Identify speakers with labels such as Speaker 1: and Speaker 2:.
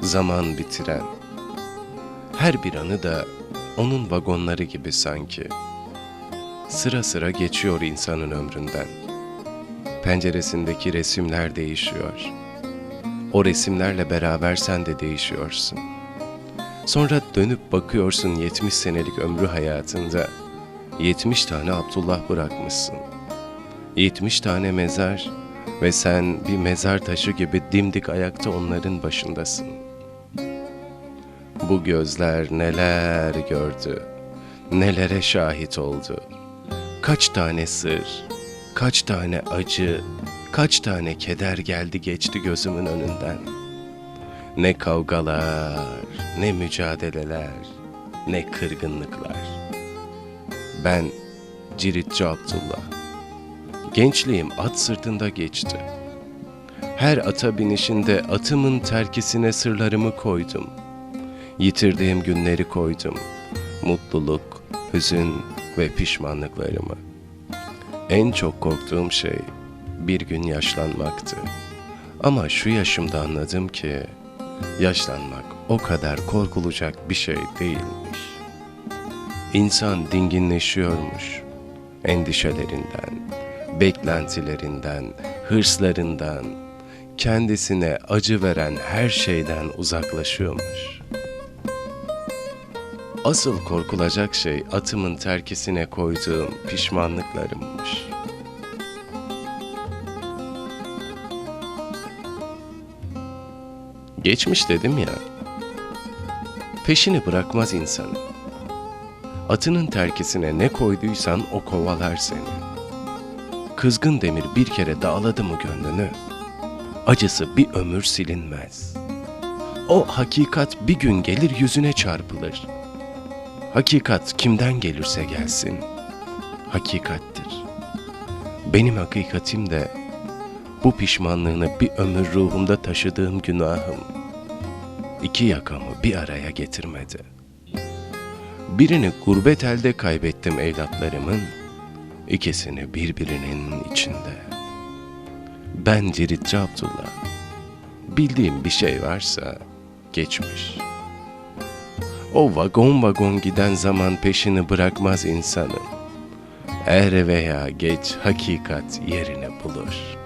Speaker 1: Zaman bitiren, her bir anı da onun vagonları gibi sanki. Sıra sıra geçiyor insanın ömründen. Penceresindeki resimler değişiyor. O resimlerle beraber sen de değişiyorsun. Sonra dönüp bakıyorsun 70 senelik ömrü hayatında 70 tane Abdullah bırakmışsın. 70 tane mezar ve sen bir mezar taşı gibi dimdik ayakta onların başındasın. Bu gözler neler gördü, nelere şahit oldu. Kaç tane sır, kaç tane acı, kaç tane keder geldi geçti gözümün önünden. Ne kavgalar, ne mücadeleler, ne kırgınlıklar. Ben Ciritçi Abdullah. Gençliğim at sırtında geçti. Her ata binişinde atımın terkisine sırlarımı koydum. Yitirdiğim günleri koydum. Mutluluk, hüzün ve pişmanlıklarımı. En çok korktuğum şey bir gün yaşlanmaktı. Ama şu yaşımda anladım ki yaşlanmak o kadar korkulacak bir şey değilmiş. İnsan dinginleşiyormuş endişelerinden, beklentilerinden, hırslarından, kendisine acı veren her şeyden uzaklaşıyormuş. Asıl korkulacak şey atımın terkisine koyduğum pişmanlıklarımmış. Geçmiş dedim ya, peşini bırakmaz insanın. Atının terkisine ne koyduysan o kovalar seni. Kızgın demir bir kere dağladı mı gönlünü, acısı bir ömür silinmez. O hakikat bir gün gelir yüzüne çarpılır. Hakikat kimden gelirse gelsin, hakikattir. Benim hakikatim de bu pişmanlığını bir ömür ruhumda taşıdığım günahım. İki yakamı bir araya getirmedi. Birini gurbet elde kaybettim evlatlarımın, ikisini birbirinin içinde. Ben Ciritçi Abdullah. Bildiğim bir şey varsa geçmiş. O vagon vagon giden zaman peşini bırakmaz insanın. Er veya geç hakikat yerini bulur.''